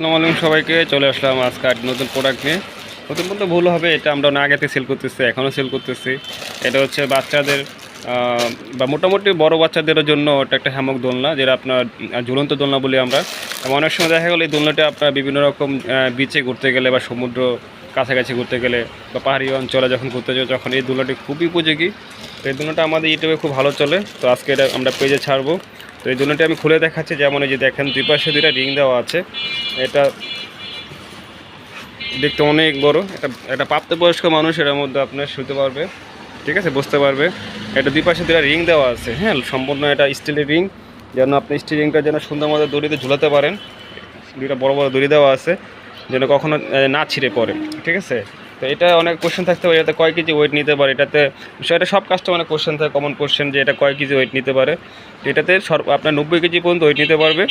আসসালামু আলাইকুম সবাইকে, চলে আসলাম আজকে আর নতুন প্রোডাক্ট নিয়ে। নতুন বলতে ভুল হবে, এটা আমরা না আগেতে সেল করতেছি এখনও সেল করতেছি। এটা হচ্ছে বাচ্চাদের বা মোটামুটি বড় বাচ্চাদের জন্য এটা একটা হ্যামক দোলনা, যেটা আপনার ঝুলন্ত দোলনা বলি আমরা। এবং অনেক সময় দেখা গেলো এই দোলনাটা আপনার বিভিন্ন রকম বিচে ঘুরতে গেলে বা সমুদ্র কাছাকাছি ঘুরতে গেলে বা পাহাড়ি অঞ্চলে যখন ঘুরতে যাও তখন এই দোলনাটি খুবই উপযোগী। তো এই দোলনাটা আমাদের ইউটিউবে খুব ভালো চলে, তো আজকে এটা আমরা পেজে ছাড়বো। তো এই দোলনাটি আমি খুলে দেখাচ্ছি, যেমন এই যে দেখেন, দুই পাশে দুইটা রিং দেওয়া আছে। এটা দেখতে অনেক বড়, এটা একটা প্রাপ্তবয়স্ক মানুষ, এটার মধ্যে আপনার শুতে পারবে, ঠিক আছে বুঝতে পারবে। এটা দুই পাশে দুটা রিং দেওয়া আছে হ্যাঁ সম্পূর্ণ এটা স্টিলের রিং, যেন আপনি স্টিল রিংটা যেন সুন্দর মতো দড়িতে ঝুলাতে পারেন। দুইটা বড় বড় দড়ি দেওয়া আছে। যেন কখনো না ছিঁড়ে পড়ে, ঠিক আছে? তো এটা অনেক কোশ্চেন থাকতে পারে এটাতে কয় কেজি ওয়েট নিতে পারে, এটাতে এটা সব কাস্টমারের কোশ্চেন থাকে কমন কোশ্চেন যে এটা কয় কেজি ওয়েট নিতে পারে। এটাতে সর্ব আপনার নব্বই কেজি পর্যন্ত ওয়েট নিতে পারবে।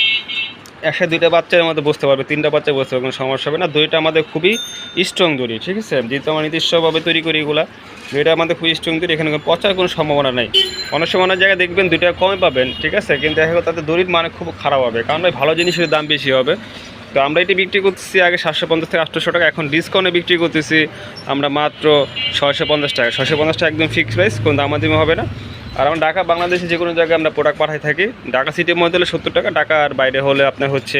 একসাথে দুইটা বাচ্চার মধ্যে বসতে পারবে, তিনটা বাচ্চা বসতে পারবে, কোনো সমস্যা হবে না। দড়িটা আমাদের খুবই স্ট্রং দড়ি, ঠিক আছে? যেহেতু আমরা নির্দিষ্টভাবে তৈরি করি এগুলা দড়িটা আমাদের খুবই স্ট্রং দড়ি, এখানে পচার কোনো সম্ভাবনা নেই। অনেক সময় অনেক জায়গায় দেখবেন দুইটা কমে পাবেন, ঠিক আছে? কিন্তু গেলো তাতে দড়ির মানে খুব খারাপ হবে, কারণ ভাই ভালো জিনিসের দাম বেশি হবে। তো আমরা এটি বিক্রি করতেছি আগে সাতশো পঞ্চাশ থেকে আটশোশো টাকা, এখন ডিসকাউন্টে বিক্রি করতেছি আমরা মাত্র ছয়শো পঞ্চাশ টাকা। ছয়শো পঞ্চাশ টাকা একদম ফিক্সড প্রাইস কোনো দামাদামি হবে না। আর আমরা ঢাকা, বাংলাদেশে যে কোনো জায়গায় আমরা প্রোডাক্ট পাঠাই থাকি। ঢাকা সিটির মধ্যে হলে সত্তর টাকা, ঢাকা আর বাইরে হলে আপনার হচ্ছে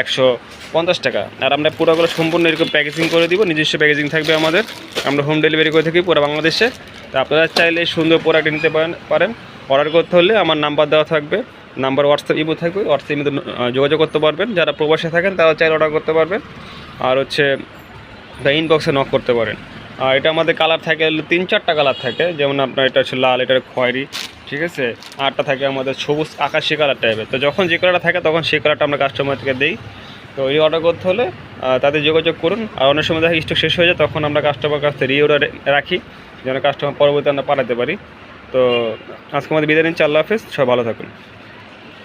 একশো পঞ্চাশ টাকা। আর আমরা পুরোগুলো সম্পূর্ণ এরকম প্যাকেজিং করে দিব, নিজস্ব প্যাকেজিং থাকবে আমাদের। আমরা হোম ডেলিভারি করে থাকি পুরো বাংলাদেশে। তো আপনারা চাইলে সুন্দর প্রোডাক্ট নিতে পারেন পারেন। অর্ডার করতে হলে আমার নাম্বার দেওয়া থাকবে। নাম্বার হোয়াটসঅ্যাপ, ইমো থাকবে, হোয়াটসঅ্যাপ ইমোতে যোগাযোগ করতে পারবেন। যারা প্রবাসে থাকেন তারা চাইলে অর্ডার করতে পারবেন। আর হচ্ছে ইনবক্সে নক করতে পারেন। আর এটা আমাদের কালার থাকে, তিন চারটা কালার থাকে। যেমন আপনার এটা হচ্ছে লাল, এটা খয়েরি, ঠিক আছে? আরটা থাকে আমাদের সবুজ আকাশি কালার টাইপের তো যখন যে কালারটা থাকে, তখন সেই কালারটা আমরা কাস্টমারকে দিই। তো এই অর্ডার করতে হলে তাদের যোগাযোগ করুন। আর অনেক সময় দেখা স্টক শেষ হয়ে যায়, তখন আমরা কাস্টমার কাছ থেকে রিঅর্ডার রাখি, যেন কাস্টমার পরবর্তী আমরা পাঠাতে পারি। তো আজকে আমাদের বিদায় নিচ্ছি আল্লাহ হাফেজ, সবাই ভালো থাকুন।